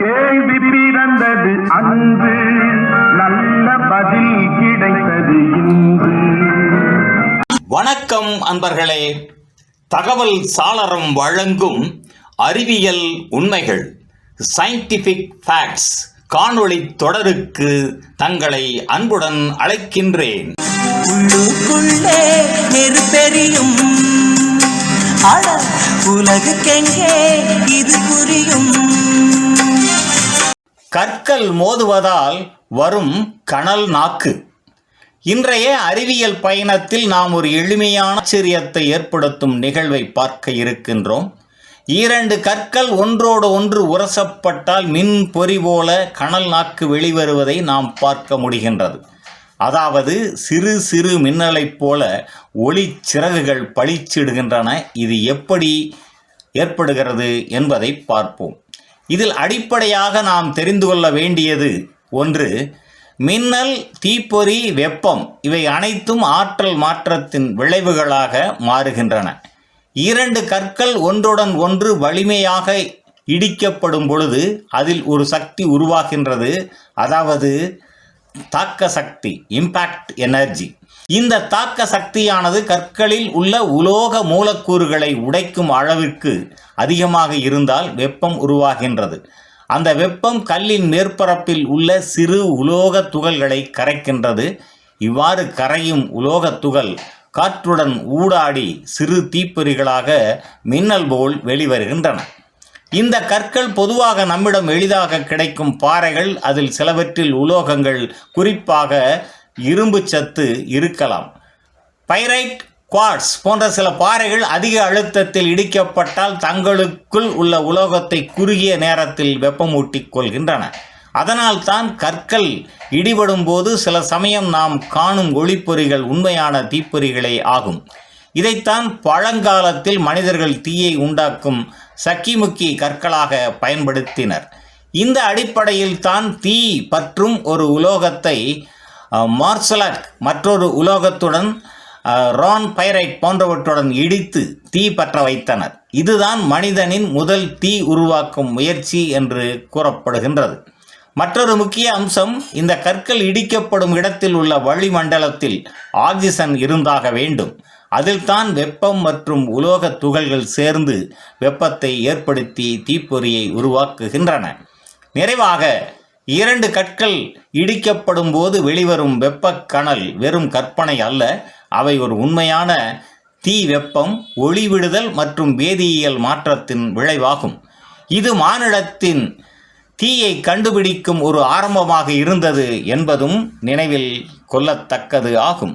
கேள்வி பிறந்தது அன்று நல்ல பதில் கிடைத்தது இன்று. வணக்கம் அன்பர்களே. தகவல் சாளரம் வழங்கும் அறிவியல் உண்மைகள் சயின்டிபிக் ஃபேக்ட்ஸ் காணொளி தொடருக்கு தங்களை அன்புடன் அழைக்கின்றேன். உள்ளுக்குள்ளே நெருப்பெரியும் உலகுக்கெங்கே இது புரியும்? கற்கள் மோதுவதால் வரும் கனல் நாக்கு. இன்றைய அறிவியல் பயணத்தில் நாம் ஒரு எளிமையான ஆச்சரியத்தை ஏற்படுத்தும் நிகழ்வை பார்க்க இருக்கின்றோம். இரண்டு கற்கள் ஒன்றோடு ஒன்று உரசப்பட்டால் மின் பொறி போல கனல் நாக்கு வெளிவருவதை நாம் பார்க்க முடிகின்றது. அதாவது சிறு சிறு மின்னலைப் போல ஒளி சிறகுகள் பளிச்சிடுகின்றன. இது எப்படி ஏற்படுகிறது என்பதை பார்ப்போம். இதில் அடிப்படையாக நாம் தெரிந்து கொள்ள வேண்டியது ஒன்று மின்னல் தீப்பொறி வெப்பம் இவை அனைத்தும் ஆற்றல் மாற்றத்தின் விளைவுகளாக மாறுகின்றன. இரண்டு கற்கள் ஒன்றுடன் ஒன்று வலிமையாக இடிக்கப்படும் பொழுது அதில் ஒரு சக்தி உருவாகின்றது. அதாவது தாக்க சக்தி இம்பாக்ட் எனர்ஜி இந்த தாக்க சக்தியானது கற்களில் உள்ள உலோக மூலக்கூறுகளை உடைக்கும் அளவிற்கு அதிகமாக இருந்தால் வெப்பம் உருவாகின்றது. அந்த வெப்பம் கல்லின் மேற்பரப்பில் உள்ள சிறு உலோக துகள்களை கரைக்கின்றது. இவ்வாறு கரையும் உலோகத் துகள் காற்றுடன் ஊடாடி சிறு தீப்பொறிகளாக மின்னல் போல் வெளிவருகின்றன. இந்த கற்கள் பொதுவாக நம்மிடம் எளிதாக கிடைக்கும் பாறைகள். அதில் சிலவற்றில் உலோகங்கள் குறிப்பாக இரும்பு சத்து இருக்கலாம். பைரைட் குவார்ட்ஸ் போன்ற சில பாறைகள் அதிக அழுத்தத்தில் இடிக்கப்பட்டால் தங்களுக்குள் உள்ள உலோகத்தை குறுகிய நேரத்தில் வெப்பமூட்டிக் கொள்கின்றன. அதனால் தான் கற்கள் இடிபடும் போது சில சமயம் நாம் காணும் ஒளிப்பொறிகள் உண்மையான தீப்பொறிகளே ஆகும். இதைத்தான் பழங்காலத்தில் மனிதர்கள் தீயை உண்டாக்கும் சக்கிமுக்கி கற்களாக பயன்படுத்தினர். இந்த அடிப்படையில் தான் தீ பற்றும் ஒரு உலோகத்தை மார்சலக் மற்றொரு உலோகத்துடன் ரான் பைரைட் போன்றவற்றுடன் இடித்து தீ பற்ற வைத்தனர். இதுதான் மனிதனின் முதல் தீ உருவாக்கும் முயற்சி என்று கூறப்படுகின்றது. மற்றொரு முக்கிய அம்சம் இந்த கற்கள் இடிக்கப்படும் இடத்தில் உள்ள வளிமண்டலத்தில் ஆக்சிஜன் இருந்தாக வேண்டும். அதில்தான் வெப்பம் மற்றும் உலோக துகள்கள் சேர்ந்து வெப்பத்தை ஏற்படுத்தி தீப்பொறியை உருவாக்குகின்றன. நிறைவாக இரண்டு கற்கள் இடிக்கப்படும் போது வெளிவரும் வெப்பக் கணல் வெறும் கற்பனை அல்ல அவை ஒரு உண்மையான தீ வெப்பம் ஒளிவிடுதல் மற்றும் வேதியியல் மாற்றத்தின் விளைவாகும். இது மானிடத்தின் தீயை கண்டுபிடிக்கும் ஒரு ஆரம்பமாக இருந்தது என்பதும் நினைவில் கொள்ளத்தக்கது ஆகும்.